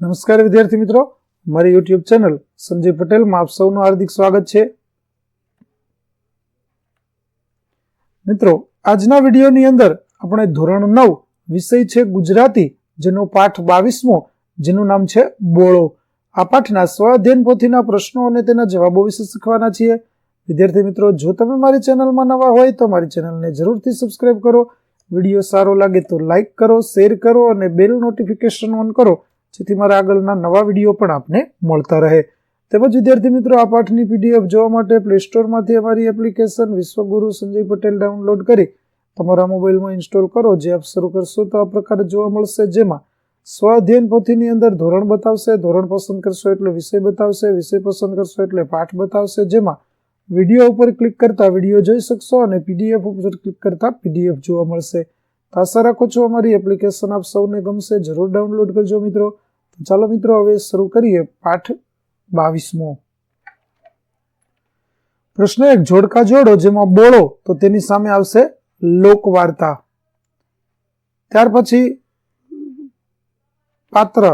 નમસ્કાર વિદ્યાર્થી મિત્રો. મારી યુટ્યુબ ચેનલ સંજય પટેલમાં આપ સૌનું હાર્દિક સ્વાગત છે. મિત્રો, આજના વિડીયોની અંદર આપણે ધોરણ નવ વિષય છે ગુજરાતી, જેનો પાઠ બાવીસમો, જેનું નામ છે બોળો. આ પાઠના સ્વાધ્યન પોથીના પ્રશ્નો અને તેના જવાબો વિશે શીખવાના છીએ. વિદ્યાર્થી મિત્રો, જો તમે મારી ચેનલમાં નવા હોય તો મારી ચેનલને જરૂરથી સબસ્ક્રાઇબ કરો. વીડિયો સારો લાગે તો લાઈક કરો શેર કરો અને બેલ નોટિફિકેશન ઓન કરો. જેથી મારા આગળના નવા વીડિયો પણ આપને મળતા રહે. તેમજ વિદ્યાર્થી મિત્રો, આ પાઠની પીડીએફ જોવા માટે પ્લે સ્ટોરમાંથી અમારી એપ્લિકેશન વિશ્વગુરુ સંજય પટેલ ડાઉનલોડ કરી તમારા મોબાઈલમાં ઇન્સ્ટોલ કરો, જે આપ શરૂ કરશો તો આ પ્રકારે જોવા મળશે, જેમાં સ્વાધ્યયન પોથીની અંદર ધોરણ બતાવશે, ધોરણ પસંદ કરશો એટલે વિષય બતાવશે, વિષય પસંદ કરશો એટલે પાઠ બતાવશે, જેમાં વીડિયો ઉપર ક્લિક કરતા વીડિયો જોઈ શકશો અને પીડીએફ ઉપર ક્લિક કરતા પીડીએફ જોવા મળશે. તો આશા રાખું છું અમારી એપ્લિકેશન આપ સૌને ગમશે. જરૂર ડાઉનલોડ કરજો મિત્રો. તો ચાલો મિત્રો, હવે શરૂ કરીએ પાઠ બાવીસમો. પ્રશ્ન એક, જોડકા જોડો જેમાં બોળો તો તેની સામે આવશે લોકવાર્તા. ત્યાર પછી પાત્ર,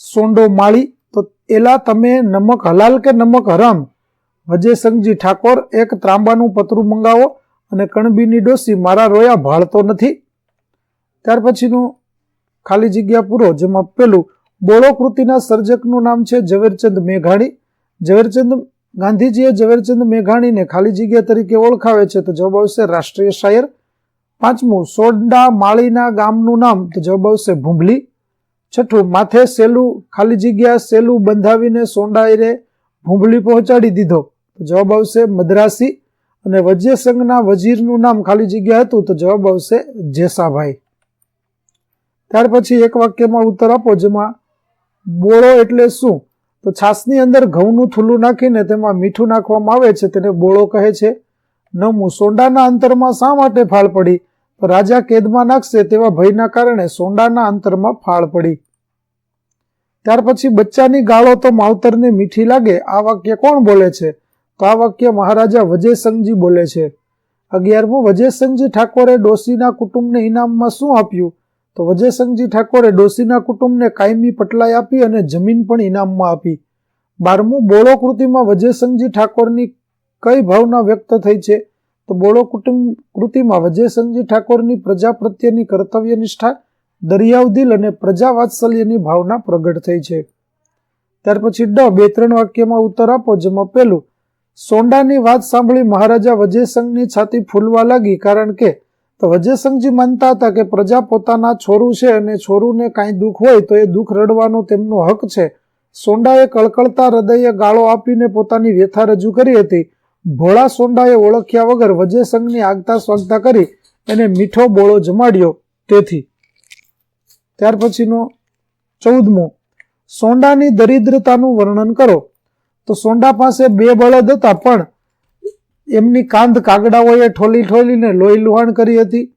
સોંડો માળી તો એલા તમે નમક હલાલ કે નમક હરામ? વજેસંગજી ઠાકોર, એક ત્રાંબાનું પતરું મંગાવો અને કણબીની ડોસી મારા રોયા ભાળતો નથી. ત્યાર પછીનું ખાલી જગ્યા પૂરો, જેમાં પેલું બોળો કૃતિના સર્જકનું નામ છે ઝવેરચંદ મેઘાણી. ઝવેરચંદ ગાંધીજીએ ઝવેરચંદ મેઘાણીને ખાલી જગ્યા તરીકે ઓળખાવે છે, તો જવાબ આવશે રાષ્ટ્રીય શાયર. પાંચમું, સોંડા માળીના ગામનું નામ, તો જવાબ આવશે ભૂંભલી છઠ્ઠું, માથે સેલું, ખાલી જગ્યા સેલું બંધાવીને સોંડાઈને ભૂંભલી પહોંચાડી દીધો, તો જવાબ આવશે મદ્રાસી. અને વજ્ય સંઘના વજીરનું નામ ખાલી જગ્યા હતું, તો જવાબ આવશે જેસાભાઈ. ત્યાર પછી એક વાક્યમાં ઉત્તર આપો જેમાં, બોળો એટલે શું? તો છાસની અંદર ઘઉંનું થૂલું નાખીને તેમાં મીઠું નાખવામાં આવે છે. તેને બોળો કહે છે. નવમું સોંડાના અંતરમાં શા માટે ફાળ પડી? તો રાજા કેદમાં નાખશે તેવા ભયના કારણે સોંડાના અંતરમાં ફાળ પડી. ત્યાર પછી, બચ્ચાની ગાળો તો માવતરને મીઠી લાગે. આ વાક્ય કોણ બોલે છે? તો આ વાક્ય મહારાજા વજયસંગજી બોલે છે. અગિયારમું વજયસંગજી ઠાકોરે ડોસીના કુટુંબને ઇનામમાં શું આપ્યું? તો વજયસંઘજી ઠાકોરે ડોસીના કુટુંબને કાયમી પટલાઈ આપી અને જમીન પણ ઇનામમાં આપી. બારમું બોળો કૃતિમાં વજયસંઘજી ઠાકોરની કઈ ભાવના વ્યક્ત થઈ છે? તો બોળો કુટુંબ કૃતિમાં વજયસંઘજી ઠાકોરની પ્રજા પ્રત્યેની કર્તવ્ય નિષ્ઠા દરિયાવ દિલ અને પ્રજા વાત્સલ્યની ભાવના પ્રગટ થઈ છે. ત્યાર પછી ડ બે ત્રણ વાક્યમાં ઉત્તર આપો, જેમાં પહેલું, સોંડાની વાત સાંભળી મહારાજા વજયસંઘની છાતી ફૂલવા લાગી કારણ કે તો વજયસંઘજી માનતા હતા કે પ્રજા પોતાના છોરું છે અને છોરુંને કાંઈ દુઃખ હોય તો એ દુઃખ રડવાનો તેમનો હક છે. સોંડાએ કળકળતા હૃદયે ગાળો આપીને પોતાની વ્યથા રજૂ કરી હતી. ભોળા સોંડાએ ઓળખ્યા વગર વજયસંઘની આગતા સ્વાગતા કરી એને મીઠો બોળો જમાડ્યો તેથી. ત્યાર પછીનો ચૌદમો. સોંડાની દરિદ્રતાનું વર્ણન કરો. તો સોંડા પાસે બે બળદ હતા પણ એમની કાંધ કાગડાઓએ ઠોલી ઠોલીને લોહી લુહાણ કરી હતી.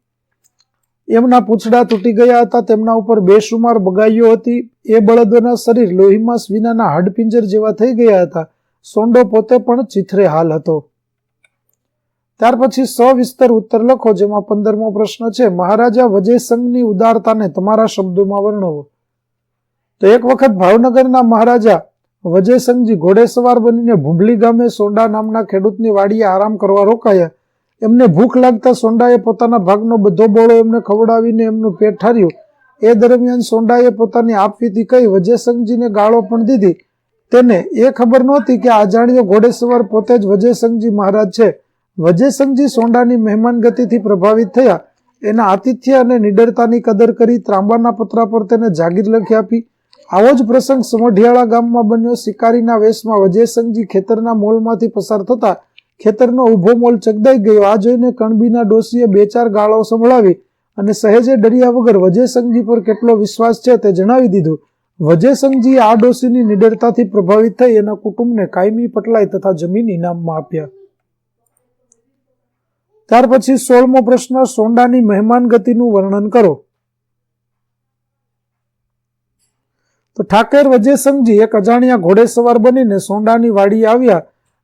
એમના પૂંછડા તૂટી ગયા હતા. તેમના ઉપર બેસુમાર બગાઈઓ હતી. એ બળદોના શરીર લોહીમાં વિનાના હાડપિંજર જેવા થઈ ગયા હતા. સોંડો પોતે પણ ચિથરે હાલ હતો. ત્યાર પછી સવિસ્તર ઉત્તર લખો, જેમાં પંદરમો પ્રશ્ન છે, મહારાજા વજયસંઘની ઉદારતાને તમારા શબ્દોમાં વર્ણવો. તો એક વખત ભાવનગરના મહારાજા વજયસંઘજી ઘોડેસવાર બનીને ભૂંભલી ગામે સોંડા નામના ખેડૂતની વાડીએ આરામ કરવા રોકાયા. એમને ભૂખ લાગતા સોંડાએ પોતાના ભાગનો બધો બોળો એમને ખવડાવીને એમનું પેટ ઠાર્યું. એ દરમિયાન સોંડાએ પોતાની આપવીતી કહી વજયસંઘજીને ગાળો પણ દીધી. તેને એ ખબર નહોતી કે અજાણ્યો ઘોડેસવાર પોતે જ વજયસંઘજી મહારાજ છે. વજયસંઘજી સોંડાની મહેમાન ગતિથી પ્રભાવિત થયા. એના આતિથ્ય અને નિડરતાની કદર કરી ત્રાંબાના પતરા પર તેને જાગીર લખી આપી. આવો જ પ્રસંગ સમઢિયાળા ગામમાં બન્યો. શિકારીના વેશમાં વજયસંગજી ખેતરના મોલમાંથી પસાર થતા ખેતરનો ઊભો મોલ ચગદાઈ ગયો. આ જોઈને કણબીના ડોશીએ બે ચાર ગાળો સંભળાવી અને સહેજે ડર્યા વગર વજયસંગજી પર કેટલો વિશ્વાસ છે તે જણાવી દીધું. વજયસંગજીએ આ ડોશીની નિડરતાથી પ્રભાવિત થઈ એના કુટુંબને કાયમી પટલાઈ તથા જમીન ઇનામમાં આપ્યા. ત્યાર પછી સોળમો પ્રશ્ન, સોંડાની મહેમાન ગતિનું વર્ણન કરો. તો ઠાકેર વજયસંઘજી એક અજાણ્યા ઘોડેસવાર બનીને સોંડાની વાડી આવ્યા.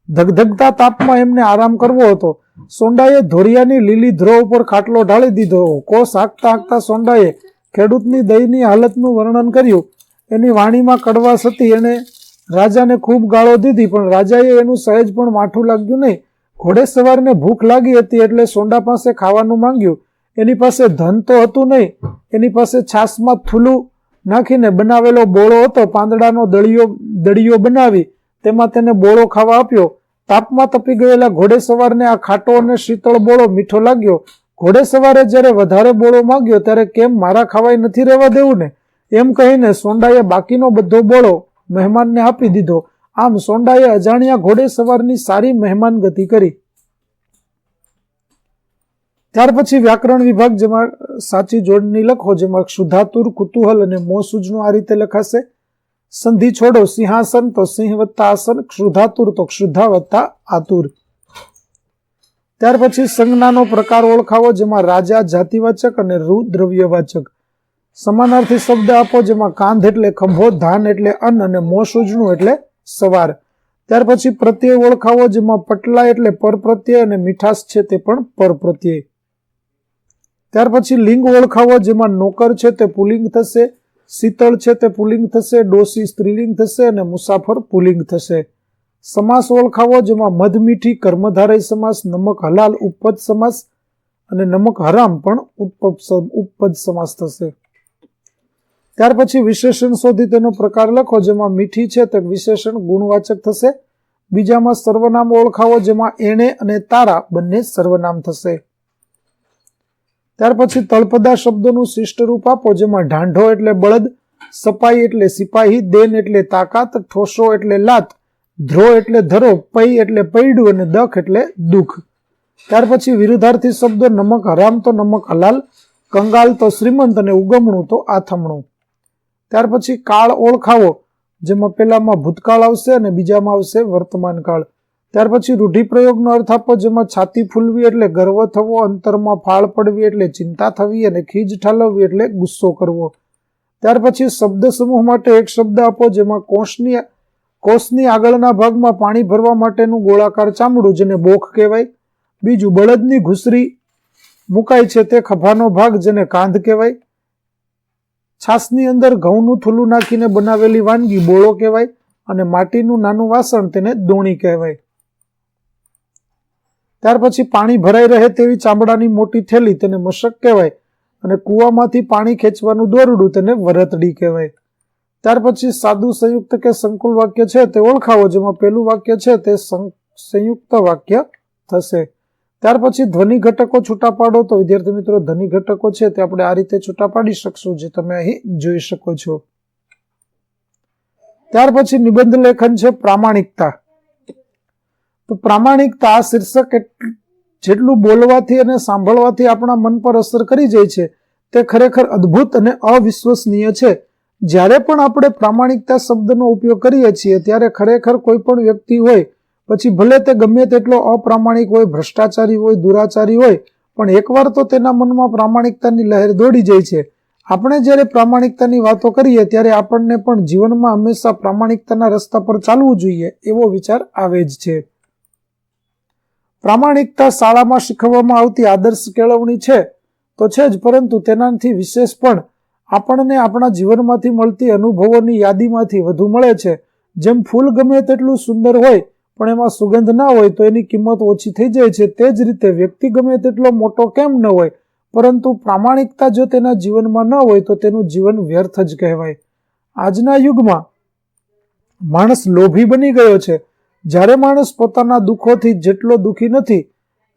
ધગધગતા તાપમાં એમને આરામ કરવો હતો. સોંડાએ ધોરિયાની લીલી ધ્રો ઉપર ખાટલો ઢાળી દીધો. કોસ હાંકતા હાંકતા સોંડાએ ખેડૂતની દયની હાલતનું વર્ણન કર્યું. એની વાણીમાં કડવાશ હતી. એણે રાજાને ખૂબ ગાળો દીધી, પણ રાજાએ એનું સહેજ પણ માઠું લાગ્યું નહીં. ઘોડે સવારને ભૂખ લાગી હતી એટલે સોંડા પાસે ખાવાનું માંગ્યું. એની પાસે ધન તો હતું નહીં. એની પાસે છાસમાં થૂલું નાખીને બનાવેલો બોળો હતો, પાંદડાનો દળિયો દળિયો બનાવી, તેમાં તેને બોળો ખાવા આપ્યો. તાપમાં તપી ગયેલા ઘોડેસવારને આ ખાટો અને શીતળ બોળો મીઠો લાગ્યો. ઘોડેસવારે જ્યારે વધારે બોળો માંગ્યો, ત્યારે કેમ મારા ખાવાય નથી રહેવા દેવું ને? એમ કહીને સોંડાએ બાકીનો બધો બોળો મહેમાનને આપી દીધો. આમ સોંડાએ અજાણ્યા ઘોડે સવારની સારી મહેમાન ગતિ કરી. ત્યાર પછી વ્યાકરણ વિભાગ જેમાં સાચી જોડણી લખો, જેમાં ક્ષુધાતુર કુતૂહલ અને મોસૂજનું આ રીતે લખાશે. સંધિ છોડો, સિંહાસન તો સિંહ વત્તા આસન ક્ષુધાતુર તો ક્ષુધા વત્તા આતુર. ત્યાર પછી સંજ્ઞાનો પ્રકાર ઓળખાવો, જેમાં રાજા, જાતિવાચક અને રૂ દ્રવ્યવાચક. સમાનાર્થી શબ્દ આપો, જેમાં કાંધ એટલે ખંભો, ધાન એટલે અન્ન અને મોસૂજનું એટલે સવાર. ત્યાર પછી પ્રત્યય ઓળખાવો, જેમાં પટલા એટલે પરપ્રત્યય અને મીઠાશ છે તે પણ પર પ્રત્યય ત્યાર પછી લિંગ ઓળખાવો જેમાં નોકર છે તે પુલિંગ થશે, શીતળ છે તે પુલિંગ થશે ડોસી સ્ત્રીલિંગ થશે અને મુસાફર પુલિંગ થશે. સમાસ ઓળખાવો જેમાં મધમીઠી કર્મધારય સમાસ, નમક હલાલ ઉપપદ સમાસ અને નમક હરામ પણ ઉપપદ ઉપપદ સમાસ થશે. ત્યાર પછી વિશેષણ શોધી તેનો પ્રકાર લખો જેમાં મીઠી છે તે વિશેષણ ગુણવાચક થશે. બીજામાં સર્વનામ ઓળખાવો જેમાં એણે અને તારા બંને સર્વનામ થશે. ત્યાર પછી તળપદા શબ્દોનું શિષ્ટ રૂપ આપો, જેમાં ઢાંઢો એટલે બળદ, સપાઈ એટલે સિપાહી, દેન એટલે તાકાત, ઠોસો એટલે લાત, ધ્રો એટલે ધરો, પૈ એટલે પૈડું અને દખ એટલે દુઃખ. ત્યાર પછી વિરુદ્ધાર્થી શબ્દો, નમક હરામ તો નમક હલાલ, કંગાલ તો શ્રીમંત અને ઉગમણું તો આથમણું. ત્યાર પછી કાળ ઓળખાવો, જેમાં પેલામાં ભૂતકાળ આવશે અને બીજામાં આવશે વર્તમાન કાળ ત્યાર પછી રૂઢિપ્રયોગનો અર્થ આપો જેમાં છાતી ફૂલવી એટલે ગર્વ થવો, અંતરમાં ફાળ પડવી એટલે ચિંતા થવી અને ખીજ ઠાલવવી એટલે ગુસ્સો કરવો. ત્યાર પછી શબ્દ સમૂહ માટે એક શબ્દ આપો જેમાં કોષની કોષની આગળના ભાગમાં પાણી ભરવા માટેનું ગોળાકાર ચામડું જેને બોખ કહેવાય, બીજું બળદની ઘૂસરી મુકાય છે તે ખભાનો ભાગ જેને કાંધ કહેવાય છાસની અંદર ઘઉંનું થૂલું નાખીને બનાવેલી વાનગી બોળો કહેવાય અને માટીનું નાનું વાસણ તેને દોણી કહેવાય. ત્યાર પછી પાણી ભરાઈ રહે તેવી ચામડાની મોટી થેલી તેને મશક કહેવાય અને કૂવામાંથી પાણી ખેંચવાનું દોરડું તેને વરતડી કહેવાય. ત્યાર પછી સાદું સંયુક્ત કે સંકુલ વાક્ય છે તે ઓળખાવો, જેમાં પેલું વાક્ય છે તે સંયુક્ત વાક્ય થશે. ત્યાર પછી ધ્વનિ ઘટકો છૂટા પાડો. તો વિદ્યાર્થી મિત્રો, ધ્વનિ ઘટકો છે તે આપણે આ રીતે છૂટા પાડી શકશું જે તમે અહીં જોઈ શકો છો. ત્યાર પછી નિબંધ લેખન છે પ્રામાણિકતા. તો પ્રામાણિકતા શીર્ષક જેટલું બોલવાથી અને સાંભળવાથી આપણા મન પર અસર કરી જાય છે, તે ખરેખર અદ્ભુત અને અવિશ્વસનીય છે. જ્યારે પણ આપણે પ્રામાણિકતા શબ્દનો ઉપયોગ કરીએ છીએ, ત્યારે ખરેખર કોઈ પણ વ્યક્તિ હોય, પછી ભલે તે ગમે તેટલો અપ્રામાણિક હોય, ભ્રષ્ટાચારી હોય, દુરાચારી હોય, પણ એકવાર તો તેના મનમાં પ્રામાણિકતાની લહેર દોડી જાય છે. આપણે જ્યારે પ્રામાણિકતાની વાતો કરીએ, ત્યારે આપણને પણ જીવનમાં હંમેશા પ્રામાણિકતાના રસ્તા પર ચાલવું જોઈએ, એવો વિચાર આવે જ છે. પ્રામાણિકતા શાળામાં શીખવવામાં આવતી આદર્શ કેળવણી છે, તો છે જ, પરંતુ તેનાથી વિશેષ પણ આપણને આપણા જીવનમાંથી મળતી અનુભવોની યાદીમાંથી વધુ મળે છે. જેમ ફૂલ ગમે તેટલું સુંદર હોય, પણ એમાં સુગંધ ના હોય, તો એની કિંમત ઓછી થઈ જાય છે. તે જ રીતે વ્યક્તિ ગમે તેટલો મોટો કેમ ન હોય, પરંતુ પ્રામાણિકતા જો તેના જીવનમાં ન હોય, તો તેનું જીવન વ્યર્થ જ કહેવાય. આજના યુગમાં માણસ લોભી બની ગયો છે. જ્યારે માણસ પોતાના દુઃખોથી જેટલો દુઃખી નથી,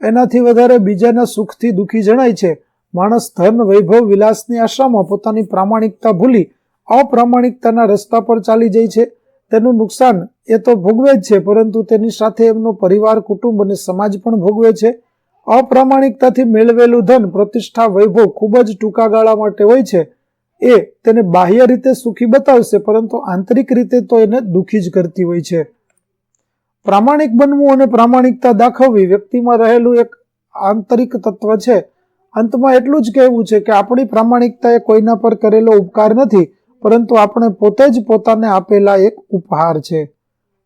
એનાથી વધારે બીજાના સુખથી દુઃખી જણાય છે. માણસ ધન, વૈભવ, વિલાસની આશામાં પોતાની પ્રામાણિકતા ભૂલી, અપ્રામાણિકતાના રસ્તા પર ચાલી જાય છે. તેનું નુકસાન એ તો ભોગવે જ છે, પરંતુ તેની સાથે એમનો પરિવાર, કુટુંબ અને સમાજ પણ ભોગવે છે. અપ્રામાણિકતાથી મેળવેલું ધન, પ્રતિષ્ઠા, વૈભવ ખૂબ જ ટૂંકા ગાળા માટે હોય છે. એ તેને બાહ્ય રીતે સુખી બતાવશે, પરંતુ આંતરિક રીતે તો એને દુઃખી જ કરતી હોય છે. પ્રામાણિક બનવું અને પ્રામાણિકતા દાખવવી વ્યક્તિમાં રહેલું એક આંતરિક તત્વ છે. અંતમાં એટલું જ કહેવું છે કે આપણી પ્રામાણિકતા એ કોઈના પર કરેલો ઉપકાર નથી, પરંતુ આપણે પોતે જ પોતાને આપેલા એક ઉપહાર છે.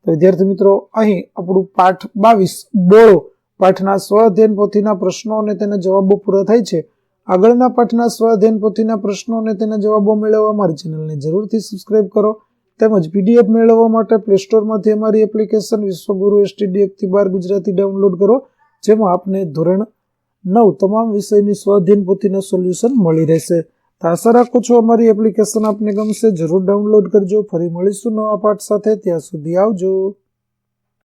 તો વિદ્યાર્થી મિત્રો, અહીં આપણું પાઠ બાવીસ બોળો પાઠના સ્વ અધ્યયન પોથીના પ્રશ્નો અને તેના જવાબો પૂરા થાય છે. આગળના પાઠના સ્વાધ્યાયન પોથીના પ્રશ્નો અને તેના જવાબો મેળવવા મારી ચેનલને જરૂરથી સબસ્ક્રાઇબ કરો. તેમજ પીડીએફ મેળવવા માટે પ્લે સ્ટોરમાંથી અમારી એપ્લિકેશન વિશ્વગુરુ એસટીડીએફથી બાર ગુજરાતી ડાઉનલોડ કરો, જેમાં આપને ધોરણ નવ તમામ વિષયની સ્વાધીન પોથીના સોલ્યુશન મળી રહેશે. તો આશા રાખું છું અમારી એપ્લિકેશન આપને ગમશે. જરૂર ડાઉનલોડ કરજો. ફરી મળીશું નવા પાઠ સાથે. ત્યાં સુધી આવજો.